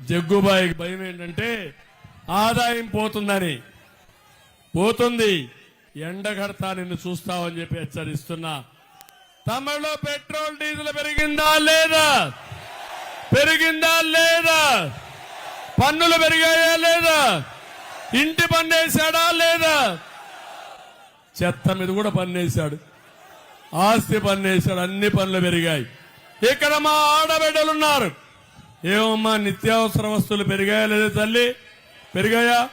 జగ్గుబాయికి భయం ఏంటంటే ఆదాయం పోతుందని. పోతుంది. ఎండగడతా నిన్ను చూస్తావని చెప్పి హెచ్చరిస్తున్నా. తమిళలో పెట్రోల్ డీజిల్ పెరిగిందా లేదా? పెరిగిందా లేదా? పన్నులు పెరిగాయా లేదా? ఇంటి పన్నేశాడా లేదా? చెత్త మీద కూడా పన్నేశాడు ఆస్తి పన్నేశాడు అన్ని పనులు పెరిగాయి. ఇక్కడ మా ఆడబిడ్డలున్నారు ఏమమ్మా నిత్యావసర వస్తువులు పెరిగాయా లేదా తల్లి? పెరిగాయా?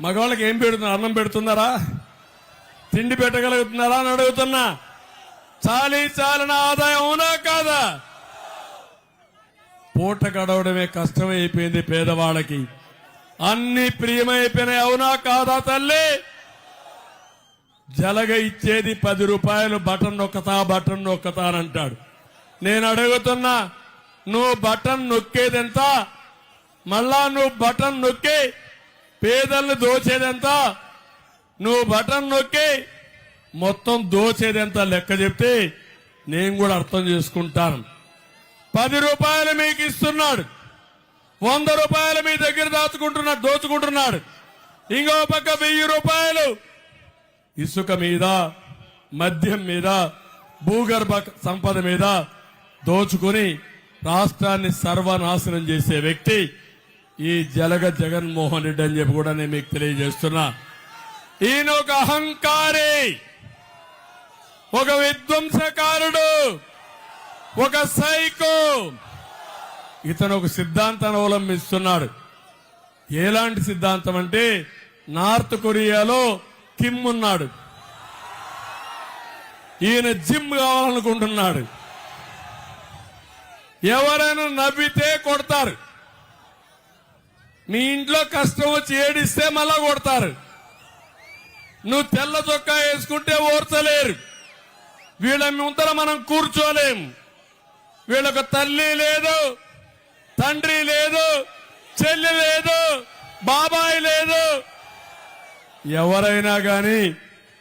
మగవాళ్ళకి ఏం పెడుతున్నారు అన్నం పెడుతున్నారా? తిండి పెట్టగలుగుతున్నారా అని అడుగుతున్నా. చాలి చాలిన ఆదాయం అవునా కాదా? పూట గడవడమే కష్టమైపోయింది పేదవాళ్ళకి. అన్ని ప్రియమైపోయినాయి అవునా కాదా తల్లి? జలగ ఇచ్చేది పది రూపాయలు బటన్ నొక్కతా బటన్ నొక్కతా అని అంటాడు. నేను అడుగుతున్నా నువ్వు బటన్ నొక్కేదెంత? మళ్ళా నువ్వు బటన్ నొక్కి పేదల్ని దోచేదెంత? నువ్వు బటన్ నొక్కి మొత్తం దోచేదెంత లెక్క చెప్తే నేను కూడా అర్థం చేసుకుంటాను. పది రూపాయలు మీకు ఇస్తున్నాడు. వంద రూపాయలు మీ దగ్గర దాచుకుంటున్నాడు దోచుకుంటున్నాడు. ఇంకో పక్క వెయ్యి రూపాయలు ఇసుక మీద మద్యం మీద భూగర్భ సంపద మీద దోచుకుని రాష్ట్రాన్ని సర్వనాశనం చేసే వ్యక్తి ఈ జలగ జగన్మోహన్ రెడ్డి అని చెప్పి కూడా నేను మీకు తెలియజేస్తున్నా. ఈయన ఒక అహంకారి ఒక విధ్వంసకారుడు ఒక సైకో. ఇతను ఒక సిద్ధాంతాన్ని అవలంబిస్తున్నాడు. ఎలాంటి సిద్ధాంతం అంటే నార్త్ కొరియాలో కిమ్ ఉన్నాడు. ఈయన జిమ్ కావాలనుకుంటున్నాడు. ఎవరైనా నవ్వితే కొడతారు. మీ ఇంట్లో కష్టం వచ్చి ఏడిస్తే మళ్ళా కొడతారు. నువ్వు తెల్ల చొక్కా వేసుకుంటే ఓర్చలేరు. వీళ్ళ ముందర మనం కూర్చోలేం. వీళ్ళకు తల్లి లేదు తండ్రి లేదు చెల్లి లేదు బాబాయ్ లేదు. ఎవరైనా కానీ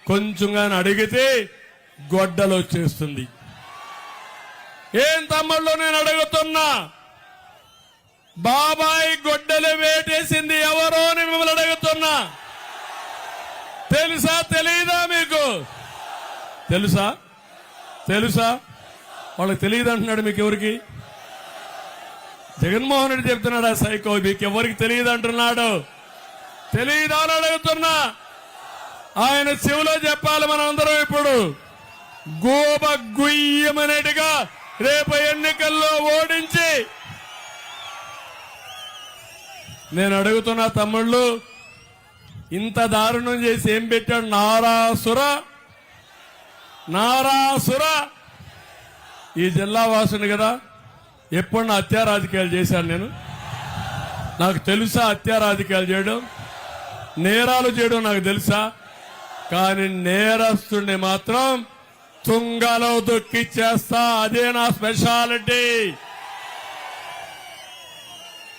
కొంచెం గాని అడిగితే గొడ్డలు వచ్చేస్తుంది ఏం తమ్ముళ్ళు నేను అడుగుతున్నా? బాబాయి గొడ్డలు వేటేసింది ఎవరో అని మిమ్మల్ని అడుగుతున్నా. తెలుసా తెలీదా మీకు? తెలుసా? తెలుసా? వాళ్ళకి తెలియదు అంటున్నాడు మీకు ఎవరికి? జగన్మోహన్ రెడ్డి చెప్తున్నాడు ఆ సైకో మీకు ఎవరికి తెలియదు అంటున్నాడు? తెలియదా అని అడుగుతున్నా. ఆయన చెవిలో చెప్పాలి మనం అందరం ఇప్పుడు. గోబ గుయ్యమనేట్టుగా రేపు ఎన్నికల్లో ఓడించి నేను అడుగుతున్న తమ్ముళ్ళు ఇంత దారుణం చేసి ఏం పెట్టాడు? నారాసుర నారాసుర. ఈ జిల్లా వాసుని కదా ఎప్పుడు నా హత్యా రాజకీయాలు చేశాను నేను. నాకు తెలుసా హత్యా రాజకీయాలు చేయడం? నేరాలు చేయడం నాకు తెలుసా? కానీ నేరస్తుడిని మాత్రం తుంగలో దుక్కి చేస్తా అదే నా స్పెషాలిటీ